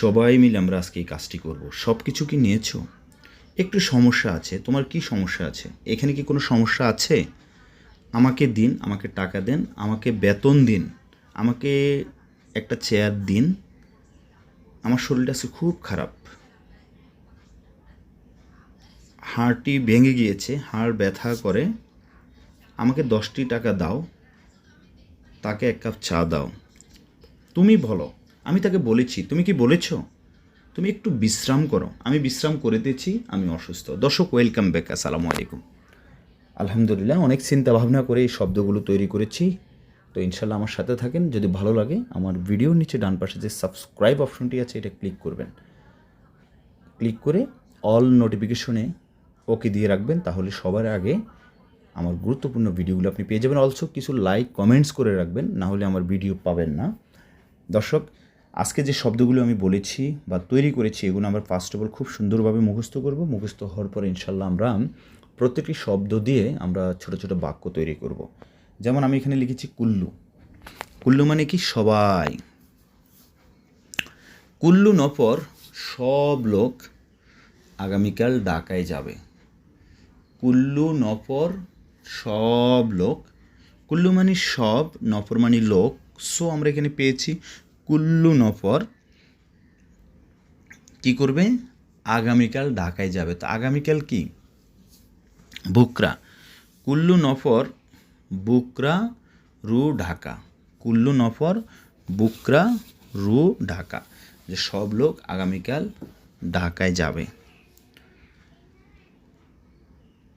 সবাই মিলে আমরা আজকে এই কাজটি করব। সব কিছু কি নিয়েছো? একটু সমস্যা আছে। তোমার কি সমস্যা আছে? এখানে কি কোনো সমস্যা আছে? আমাকে দিন, আমাকে টাকা দেন, আমাকে বেতন দিন, আমাকে একটা চেয়ার দিন। আমার শরীরটা আজকে খুব খারাপ। হাড়টি ভেঙে গিয়েছে, হাড় ব্যথা করে। আমাকে দশটি টাকা দাও, তাকে এক কাপ চা দাও। তুমি বলো আমি তাকে বলেছি, তুমি কি বলেছ? তুমি একটু বিশ্রাম করো। আমি বিশ্রাম করে দিয়েছি, আমি অসুস্থ। দর্শক ওয়েলকাম ব্যাক আসসালামু আলাইকুম। আলহামদুলিল্লাহ, অনেক চিন্তা ভাবনা করে এই শব্দগুলো তৈরি করেছি। তো ইনশাল্লাহ আমার সাথে থাকেন, যদি ভালো লাগে, আমার ভিডিওর নিচে ডান পাশে যে সাবস্ক্রাইব অপশনটি আছে, এটা ক্লিক করবেন। ক্লিক করে অল নোটিফিকেশনে ওকে দিয়ে রাখবেন, তাহলে সবার আগে আমার গুরুত্বপূর্ণ ভিডিওগুলো আপনি পেয়ে যাবেন। অলসো কিছু লাইক কমেন্টস করে রাখবেন, না হলে আমার ভিডিও পাবেন না। দর্শক আজকে যে শব্দগুলো আমি বলেছি বা তৈরি করেছি, এগুলো আমরা ফার্স্ট অফ অল খুব সুন্দরভাবে মুখস্থ করব। মুখস্থ হওয়ার পরে ইনশাল্লাহ আমরা প্রত্যেকটি শব্দ দিয়ে আমরা ছোট ছোট বাক্য তৈরি করব। যেমন আমি এখানে লিখেছি কুল্লু। কুল্লু মানে কি? সবাই। কুল্লু নপর সব লোক আগামীকাল ঢাকায় যাবে। কুল্লু নপর সব লোক। কুল্লু মানে সব নপর মানে লোক। সো আমরা এখানে পেয়েছি কুল্লু নপর কি করবে? আগামীকাল ঢাকায় যাবে। তো আগামীকাল কি? বুকরা। কুল্লু নফর, বুকরা, রু, ঢাকা। কুল্লু নফর, বুকরা, রু, ঢাকা। যে সব লোক আগামীকাল ঢাকায় যাবে।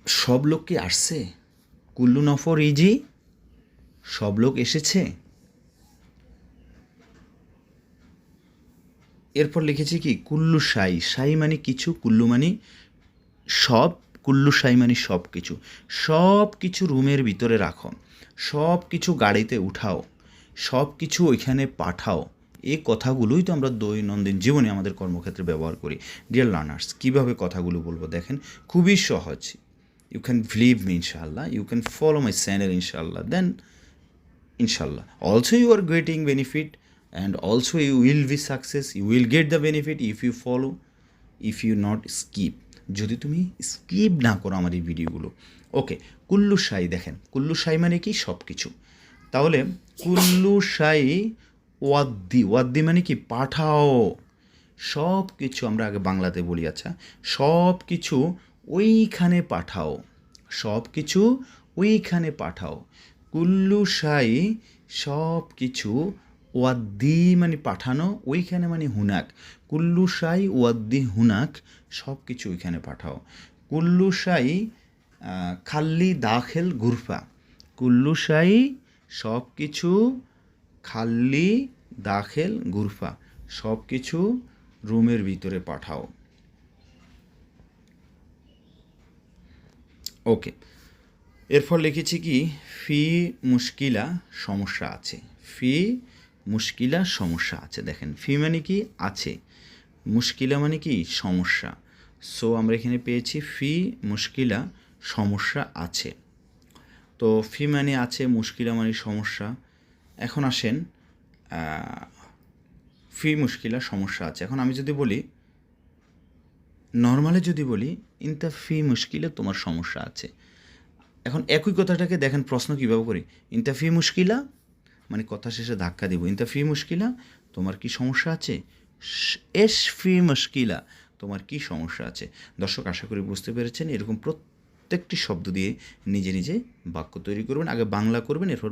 সব লোক কি আসছে? কুল্লু নফর, ইজি? সব লোক এসেছে? এরপর লিখেছি কি, কুল্লু সাই সাই মানে কিছু, কুল্লু মানে সব, কুল্লু সাই মানে সব কিছু। সব কিছু রুমের ভিতরে রাখো, সব কিছু গাড়িতে উঠাও, সব কিছু ওইখানে পাঠাও। এই কথাগুলোই তো আমরা দৈনন্দিন জীবনে আমাদের কর্মক্ষেত্রে ব্যবহার করি। ডিয়ার লার্নার্স কীভাবে কথাগুলো বলব দেখেন? খুবই সহজ। ইউ ক্যান ভিলিভ মি ইনশাল্লাহ you can follow my channel ইনশাল্লাহ দেন ইনশাল্লাহ also you are getting benefit and also, you will be success, you will get the benefit if you follow, if you not skip. যদি তুমি skip না করো আমার এই ভিডিওগুলো ওকে কুল্লু সাই দেখেন। কুল্লু সাই মানে কি? সব কিছু তাহলে কুল্লু সাই ওয়াদ্দি। ওয়াদ্দি মানে কি? পাঠাও। সব কিছু আমরা আগে বাংলাতে বলি আচ্ছা। সব কিছু ওইখানে পাঠাও। সব কিছু ওইখানে পাঠাও। কুল্লু সাই সব কিছু ওয়াদ্দি মানে পাঠানো, ওইখানে মানে হুনাক। কুল্লু সাই ওয়াদ্দি হুনাক সব কিছু ওইখানে পাঠাও। কুল্লু সাই খাল্লি দাখেল গুরফা। কুল্লু সাই সব কিছু খাল্লি দাখেল গুরফা। সব কিছু রুমের ভিতরে পাঠাও। ওকে। এরপর লিখেছি কি? ফি মুশকিলা, সমস্যা আছে। ফি মুশকিলা সমস্যা আছে। দেখেন, ফি মানে কি? আছে। মুশকিলা মানে কি? সমস্যা। সো আমরা এখানে পেয়েছি ফি, মুশকিলা, সমস্যা আছে। তো ফি মানে আছে, মুশকিলা মানে সমস্যা। এখন আসেন ফি, মুশকিলা, সমস্যা আছে। এখন আমি যদি বলি নর্মালে যদি বলি ইনতা ফি মুশকিলে তোমার সমস্যা আছে। এখন একই কথাটাকে দেখেন, প্রশ্ন কীভাবে করি? ইনতা ফি মুশকিলা মানে কথা শেষে ধাক্কা দিব। ইন্তাফি মুশকিলা? তোমার কি সমস্যা আছে? এস ফি মুশকিলা। তোমার কি সমস্যা আছে? দর্শক, আশা করি বুঝতে পেরেছেন, এরকম প্রত্যেকটি শব্দ দিয়ে নিজে নিজে বাক্য তৈরি করবেন। আগে বাংলা করবেন, এরপর